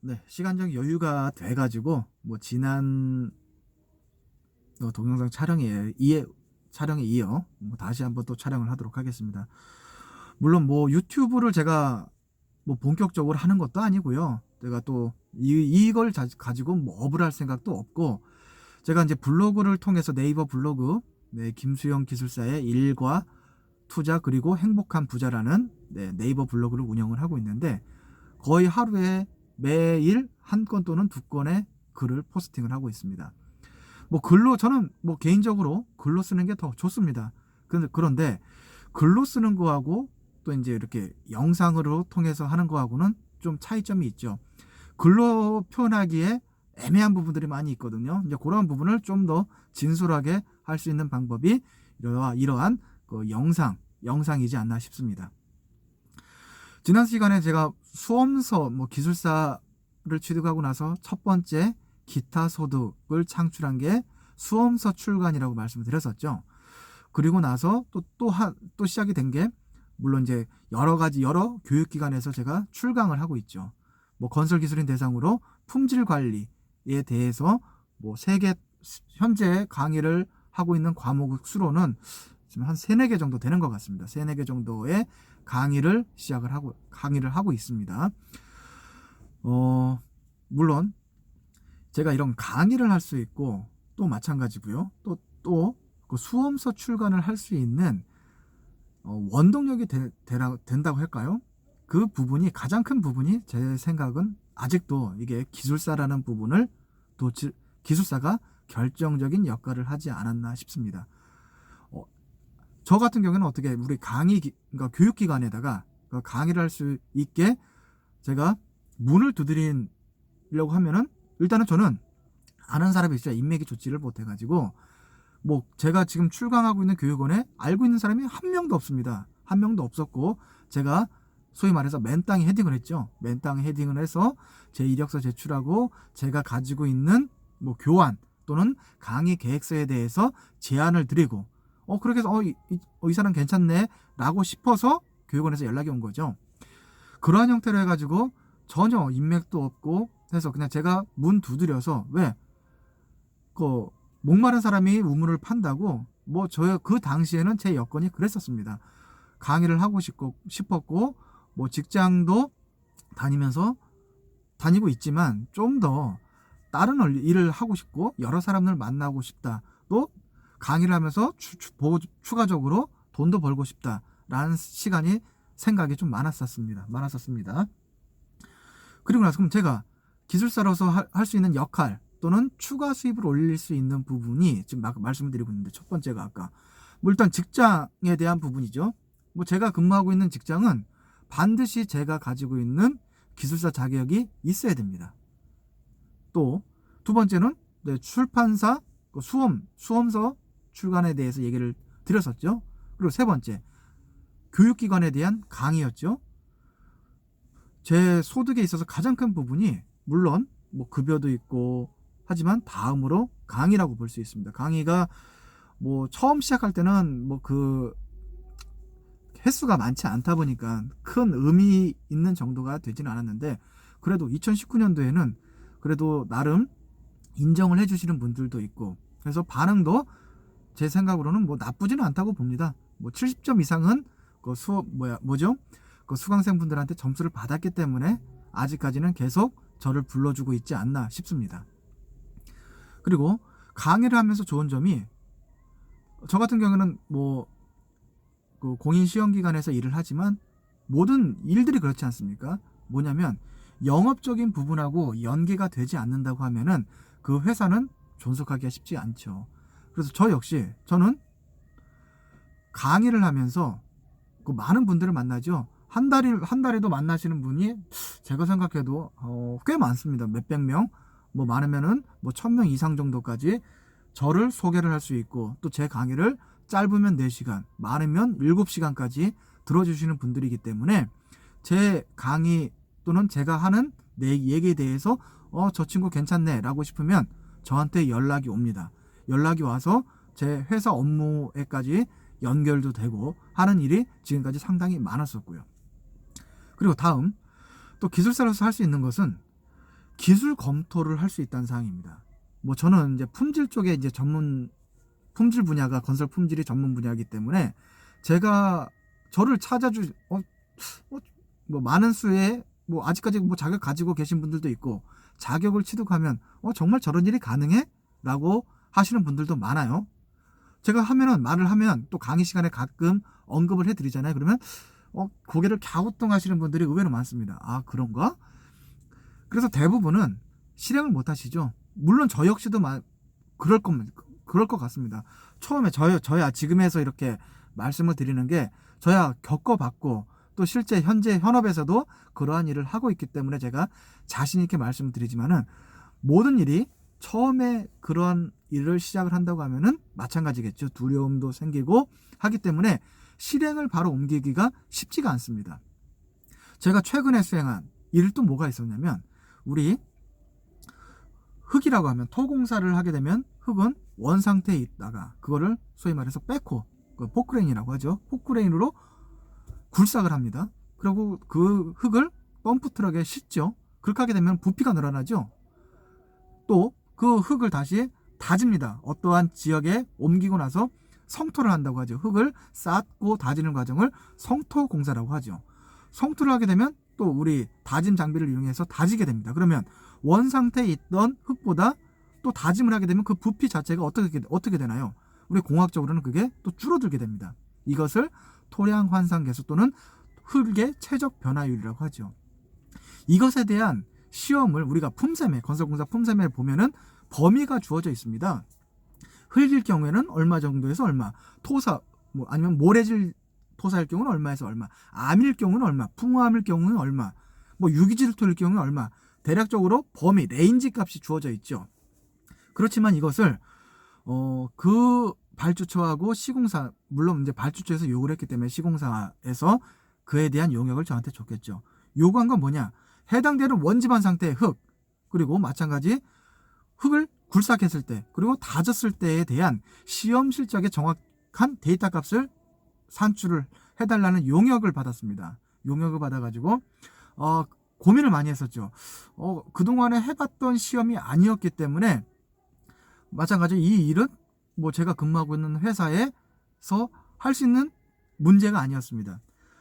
네, 시간적 여유가 돼가지고 뭐 지난 어, 동영상 촬영에 이에 촬영에 이어 뭐 다시 한번 또 촬영을 하도록 하겠습니다. 물론 뭐 유튜브를 제가 뭐 본격적으로 하는 것도 아니고요. 제가 또 이, 이걸 자- 가지고 뭐 업을 할 생각도 없고 제가 이제 블로그를 통해서 네이버 블로그 네, 김수영 기술사의 일과 투자 그리고 행복한 부자라는 네, 네이버 블로그를 운영을 하고 있는데 거의 하루에 매일 한 건 또는 두 건의 글을 포스팅을 하고 있습니다. 뭐 글로 저는 뭐 개인적으로 글로 쓰는 게 더 좋습니다. 그런데 그런데 글로 쓰는 거하고 또 이제 이렇게 영상으로 통해서 하는 거하고는 좀 차이점이 있죠. 글로 표현하기에 애매한 부분들이 많이 있거든요. 이제 그런 부분을 좀 더 진솔하게 할 수 있는 방법이 이러한, 이러한 그 영상, 영상이지 않나 싶습니다. 지난 시간에 제가 수험서 뭐 기술사를 취득하고 나서 첫 번째 기타 소득을 창출한 게 수험서 출간이라고 말씀을 드렸었죠. 그리고 나서 또또한또 시작이 된 게 물론 이제 여러 가지 여러 교육기관에서 제가 출강을 하고 있죠. 뭐 건설 기술인 대상으로 품질 관리에 대해서 뭐 세개 현재 강의를 하고 있는 과목 수로는 지금 한 세네 개 정도 되는 것 같습니다. 세네 개 정도의 강의를 시작을 하고 강의를 하고 있습니다. 어 물론 제가 이런 강의를 할 수 있고 또 마찬가지고요. 또 또 그 수험서 출간을 할 수 있는 어, 원동력이 되, 되라, 된다고 할까요? 그 부분이 가장 큰 부분이 제 생각은 아직도 이게 기술사라는 부분을 또 지- 기술사가 결정적인 역할을 하지 않았나 싶습니다. 어, 저 같은 경우는 어떻게 우리 강의 기- 그러니까 교육기관에다가 그 강의를 할 수 있게 제가 문을 두드리려고 하면은 일단은 저는 아는 사람이 있어야 인맥이 좋지를 못해가지고 뭐 제가 지금 출강하고 있는 교육원에 알고 있는 사람이 한 명도 없습니다. 한 명도 없었고 제가 소위 말해서 맨 땅에 헤딩을 했죠. 맨 땅에 헤딩을 해서 제 이력서 제출하고 제가 가지고 있는 뭐 교환 또는 강의 계획서에 대해서 제안을 드리고 어 그렇게 해서 어이 어, 이 사람 괜찮네 라고 싶어서 교육원에서 연락이 온 거죠. 그러한 형태로 해가지고 전혀 인맥도 없고 해서 그냥 제가 문 두드려서 왜 그 목마른 사람이 우물을 판다고 뭐 저 그 당시에는 제 여건이 그랬었습니다. 강의를 하고 싶고 싶었고 뭐 직장도 다니면서 다니고 있지만 좀 더 다른 일- 일을 하고 싶고 여러 사람들 만나고 싶다. 또 강의를 하면서 추, 추, 보- 추가적으로 돈도 벌고 싶다라는 시간이 생각이 좀 많았었습니다. 많았었습니다. 그리고 나서 그럼 제가 기술사로서 할 수 있는 역할 또는 추가 수입을 올릴 수 있는 부분이 지금 막 말씀을 드리고 있는데 첫 번째가 아까 뭐 일단 직장에 대한 부분이죠. 뭐 제가 근무하고 있는 직장은 반드시 제가 가지고 있는 기술사 자격이 있어야 됩니다. 또 두 번째는 네, 출판사 그 수험 수험서 출간에 대해서 얘기를 드렸었죠. 그리고 세 번째 교육기관에 대한 강의였죠. 제 소득에 있어서 가장 큰 부분이 물론 뭐 급여도 있고 하지만 다음으로 강의라고 볼 수 있습니다. 강의가 뭐 처음 시작할 때는 뭐 그 횟수가 많지 않다 보니까 큰 의미 있는 정도가 되지는 않았는데 그래도 2019년도에는 그래도 나름 인정을 해주시는 분들도 있고 그래서 반응도 제 생각으로는 뭐 나쁘지는 않다고 봅니다. 뭐 70점 이상은 그 수업 뭐야 뭐죠? 그 수강생 분들한테 점수를 받았기 때문에 아직까지는 계속 저를 불러주고 있지 않나 싶습니다. 그리고 강의를 하면서 좋은 점이 저 같은 경우는 뭐 그 공인 시험 기관에서 일을 하지만 모든 일들이 그렇지 않습니까? 뭐냐면 영업적인 부분하고 연계가 되지 않는다고 하면은 그 회사는 존속하기가 쉽지 않죠. 그래서 저 역시 저는 강의를 하면서 그 많은 분들을 만나죠. 한 달에 한 달에도 만나시는 분이 제가 생각해도 어, 꽤 많습니다. 몇백 명, 뭐 많으면은 뭐 천 명 이상 정도까지 저를 소개를 할 수 있고 또 제 강의를 짧으면 4시간, 많으면 7시간까지 들어주시는 분들이기 때문에 제 강의 또는 제가 하는 내 얘기에 대해서 어, 저 친구 괜찮네 라고 싶으면 저한테 연락이 옵니다. 연락이 와서 제 회사 업무에까지 연결도 되고 하는 일이 지금까지 상당히 많았었고요. 그리고 다음 또 기술사로서 할 수 있는 것은 기술 검토를 할 수 있다는 사항입니다. 뭐 저는 이제 품질 쪽에 이제 전문 품질 분야가 건설 품질이 전문 분야이기 때문에 제가 저를 찾아주 어, 어, 뭐 많은 수의 뭐 아직까지 뭐 자격 가지고 계신 분들도 있고 자격을 취득하면 어 정말 저런 일이 가능해?라고 하시는 분들도 많아요. 제가 하면은 말을 하면 또 강의 시간에 가끔 언급을 해드리잖아요. 그러면 어 고개를 갸우뚱하시는 분들이 의외로 많습니다. 아 그런가? 그래서 대부분은 실행을 못 하시죠. 물론 저 역시도 마, 그럴 겁니다. 그럴 것 같습니다. 처음에 저야, 저야 지금에서 이렇게 말씀을 드리는 게 저야 겪어봤고 또 실제 현재 현업에서도 그러한 일을 하고 있기 때문에 제가 자신 있게 말씀을 드리지만은 모든 일이 처음에 그런 일을 시작을 한다고 하면은 마찬가지겠죠. 두려움도 생기고 하기 때문에 실행을 바로 옮기기가 쉽지가 않습니다. 제가 최근에 수행한 일은 또 뭐가 있었냐면 우리 흙이라고 하면 토공사를 하게 되면 흙은 원 상태에 있다가 그거를 소위 말해서 백호 그 포크레인이라고 하죠. 포크레인으로 굴삭을 합니다. 그리고 그 흙을 펌프 트럭에 싣죠. 그렇게 하게 되면 부피가 늘어나죠. 또 그 흙을 다시 다집니다. 어떠한 지역에 옮기고 나서 성토를 한다고 하죠. 흙을 쌓고 다지는 과정을 성토 공사라고 하죠. 성토를 하게 되면 또 우리 다짐 장비를 이용해서 다지게 됩니다. 그러면 원 상태에 있던 흙보다 또 다짐을 하게 되면 그 부피 자체가 어떻게 어떻게 되나요? 우리 공학적으로는 그게 또 줄어들게 됩니다. 이것을 토량 환상 계수 또는 흙의 최적 변화율이라고 하죠. 이것에 대한 시험을 우리가 품셈에 건설공사 품셈에 보면은 범위가 주어져 있습니다. 흙일 경우에는 얼마 정도에서 얼마, 토사 뭐 아니면 모래질 토사일 경우는 얼마에서 얼마, 암일 경우는 얼마, 풍화암일 경우는 얼마, 뭐 유기질토일 경우는 얼마, 대략적으로 범위 레인지 값이 주어져 있죠. 그렇지만 이것을 어 그 발주처하고 시공사 물론 이제 발주처에서 요구를 했기 때문에 시공사에서 그에 대한 용역을 저한테 줬겠죠. 요구한 건 뭐냐? 해당되는 원지반 상태의 흙 그리고 마찬가지 흙을 굴삭했을 때 그리고 다졌을 때에 대한 시험 실적의 정확한 데이터 값을 산출을 해달라는 용역을 받았습니다. 용역을 받아가지고 어, 고민을 많이 했었죠. 어, 그동안에 해봤던 시험이 아니었기 때문에 마찬가지로 이 일은 뭐 제가 근무하고 있는 회사에서 할 수 있는 문제가 아니었습니다.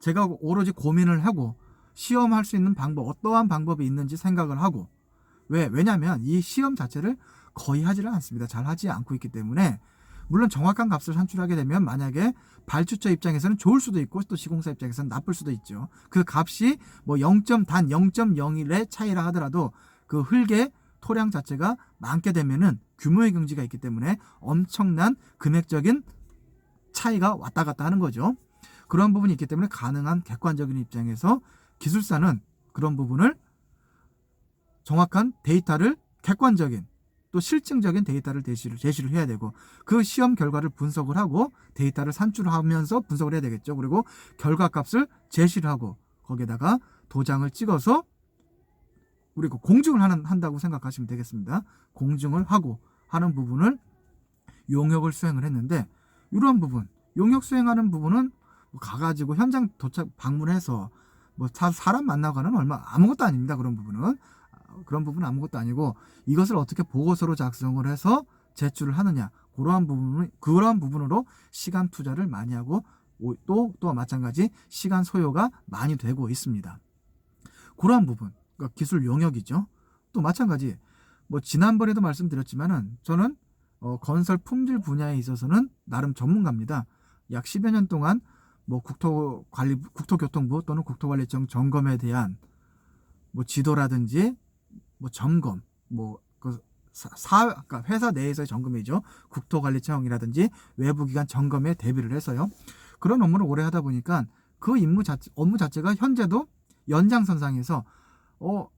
제가 오로지 고민을 하고 시험할 수 있는 방법, 어떠한 방법이 있는지 생각을 하고 왜? 왜냐하면 이 시험 자체를 거의 하지를 않습니다. 잘 하지 않고 있기 때문에 물론 정확한 값을 산출하게 되면 만약에 발주처 입장에서는 좋을 수도 있고 또 시공사 입장에서는 나쁠 수도 있죠. 그 값이 뭐 0. 단 0.01의 차이라 하더라도 그 흙의 토량 자체가 많게 되면은 규모의 경지가 있기 때문에 엄청난 금액적인 차이가 왔다 갔다 하는 거죠. 그런 부분이 있기 때문에 가능한 객관적인 입장에서 기술사는 그런 부분을 정확한 데이터를 객관적인 또 실증적인 데이터를 제시를, 제시를 해야 되고 그 시험 결과를 분석을 하고 데이터를 산출하면서 분석을 해야 되겠죠. 그리고 결과 값을 제시를 하고 거기에다가 도장을 찍어서 우리 그 공증을 하는, 한다고 생각하시면 되겠습니다. 공증을 하고 하는 부분을 용역을 수행을 했는데 이러한 부분 용역 수행하는 부분은 뭐 가가지고 현장 도착 방문해서 뭐 사람 만나가는 얼마 아무것도 아닙니다. 그런 부분은 그런 부분은 아무것도 아니고 이것을 어떻게 보고서로 작성을 해서 제출을 하느냐 그러한 부분을 그러한 부분으로 시간 투자를 많이 하고 또또 마찬가지 시간 소요가 많이 되고 있습니다. 그러한 부분 그러니까 기술 용역이죠. 또 마찬가지 뭐 지난번에도 말씀드렸지만은 저는 어, 건설 품질 분야에 있어서는 나름 전문가입니다. 약 10여 년 동안 뭐 국토관리 국토교통부 또는 국토관리청 점검에 대한 뭐 지도라든지 뭐 점검, 뭐그 사, 그러니까 회사 내에서의 점검이죠. 국토관리청이라든지 외부기관 점검에 대비를 해서요. 그런 업무를 오래 하다 보니까 그 임무 자체, 업무 자체가 현재도 연장선상에서 어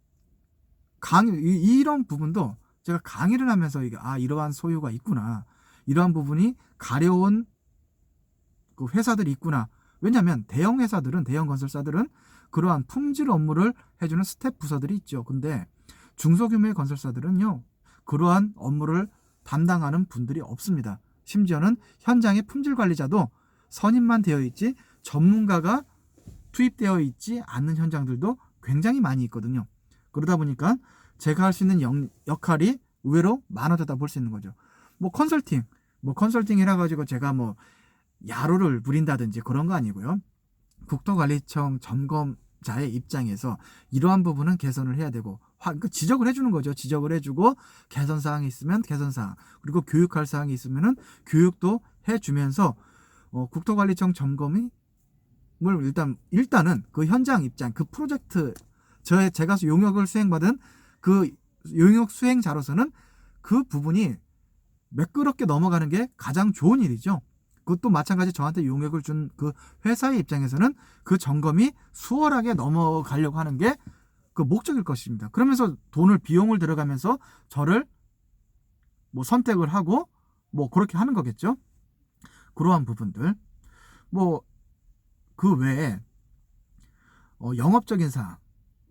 강의 이런 부분도 제가 강의를 하면서 이게 아 이러한 소요가 있구나 이러한 부분이 가려운 그 회사들이 있구나 왜냐하면 대형 회사들은 대형 건설사들은 그러한 품질 업무를 해주는 스텝 부서들이 있죠 근데 중소규모의 건설사들은요, 그러한 업무를 담당하는 분들이 없습니다. 심지어는 현장의 품질 관리자도 선임만 되어 있지 전문가가 투입되어 있지 않는 현장들도 굉장히 많이 있거든요. 그러다 보니까 제가 할 수 있는 영- 역할이 의외로 많아졌다 볼 수 있는 거죠. 뭐 컨설팅, 뭐 컨설팅이라 가지고 제가 뭐 야로를 부린다든지 그런 거 아니고요. 국토관리청 점검자의 입장에서 이러한 부분은 개선을 해야 되고 화- 그 지적을 해주는 거죠. 지적을 해주고 개선 사항이 있으면 개선 사항 그리고 교육할 사항이 있으면은 교육도 해주면서 어, 국토관리청 점검이 물 일단 일단은 그 현장 입장 그 프로젝트 저의 제가 용역을 수행받은 그 용역 수행자로서는 그 부분이 매끄럽게 넘어가는 게 가장 좋은 일이죠. 그것도 마찬가지 저한테 용역을 준 그 회사의 입장에서는 그 점검이 수월하게 넘어가려고 하는 게 그 목적일 것입니다. 그러면서 돈을 비용을 들어가면서 저를 뭐 선택을 하고 뭐 그렇게 하는 거겠죠. 그러한 부분들 뭐 그 외에 어, 영업적인 사항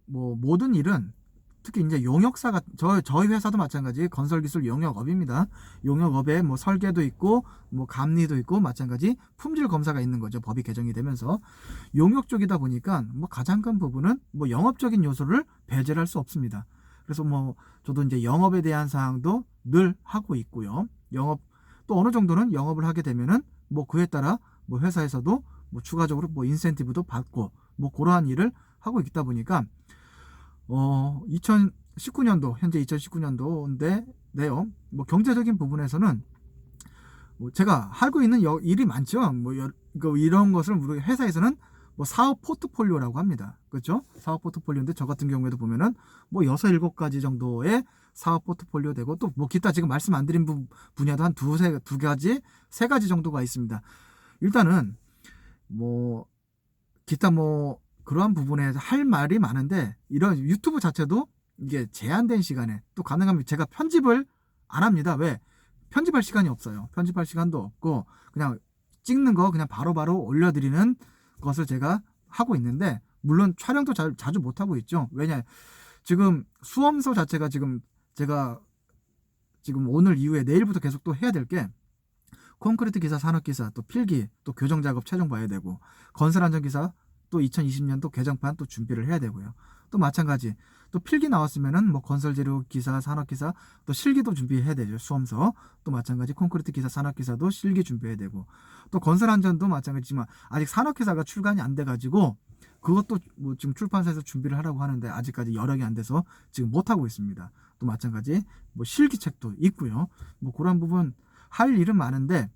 뭐 모든 일은 특히 이제 용역사가 저 저희 회사도 마찬가지 건설기술 용역업입니다. 용역업에 뭐 설계도 있고 뭐 감리도 있고 마찬가지 품질 검사가 있는 거죠. 법이 개정이 되면서 용역 쪽이다 보니까 뭐 가장 큰 부분은 뭐 영업적인 요소를 배제할 수 없습니다. 그래서 뭐 저도 이제 영업에 대한 사항도 늘 하고 있고요. 영업 또 어느 정도는 영업을 하게 되면은 뭐 그에 따라 뭐 회사에서도 뭐 추가적으로 뭐 인센티브도 받고 뭐 그러한 일을 하고 있다 보니까 어 2019년도 현재 2019년도인데요. 뭐 경제적인 부분에서는 뭐 제가 하고 있는 여- 일이 많죠. 뭐 여- 그 이런 것을 우리 회사에서는 뭐 사업 포트폴리오라고 합니다. 그렇죠? 사업 포트폴리오인데 저 같은 경우에도 보면은 뭐 여섯 일곱 가지 정도의 사업 포트폴리오 되고 또 뭐 기타 지금 말씀 안 드린 부- 분야도 한 두세 두 가지 세 가지 정도가 있습니다. 일단은 뭐 기타 뭐 그러한 부분에 할 말이 많은데 이런 유튜브 자체도 이게 제한된 시간에 또 가능하면 제가 편집을 안 합니다. 왜? 편집할 시간이 없어요. 편집할 시간도 없고 그냥 찍는 거 그냥 바로 바로 올려드리는 것을 제가 하고 있는데 물론 촬영도 자, 자주 못 하고 있죠. 왜냐 지금 수험서 자체가 지금 제가 지금 오늘 이후에 내일부터 계속 또 해야 될 게 콘크리트 기사, 산업 기사, 또 필기, 또 교정 작업 최종 봐야 되고 건설 안전 기사 또 2020년도 개정판 또 준비를 해야 되고요. 또 마찬가지 또 필기 나왔으면은 뭐 건설 재료 기사, 산업 기사 또 실기도 준비해야 되죠. 수험서 또 마찬가지 콘크리트 기사, 산업 기사도 실기 준비해야 되고 또 건설 안전도 마찬가지지만 아직 산업 기사가 출간이 안 돼 가지고 그것도 뭐 지금 출판사에서 준비를 하라고 하는데 아직까지 여력이 안 돼서 지금 못 하고 있습니다. 또 마찬가지 뭐 실기책도 있고요. 뭐 그런 부분 할 일은 많은데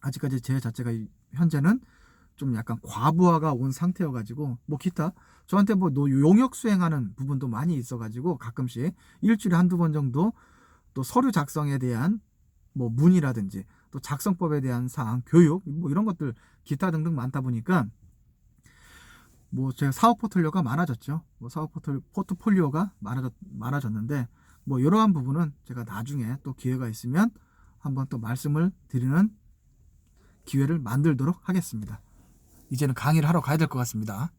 아직까지 제 자체가 이- 현재는 좀 약간 과부하가 온 상태여 가지고 뭐 기타 저한테 뭐 노- 용역 수행하는 부분도 많이 있어 가지고 가끔씩 일주일에 한두 번 정도 또 서류 작성에 대한 뭐 문의라든지 또 작성법에 대한 사항 교육 뭐 이런 것들 기타 등등 많다 보니까 뭐 제가 사업 포트폴리오가 많아졌죠. 뭐 사업 포트, 포트폴리오가 많아졌, 많아졌는데 뭐 이러한 부분은 제가 나중에 또 기회가 있으면 한번 또 말씀을 드리는 기회를 만들도록 하겠습니다. 이제는 강의를 하러 가야 될 것 같습니다.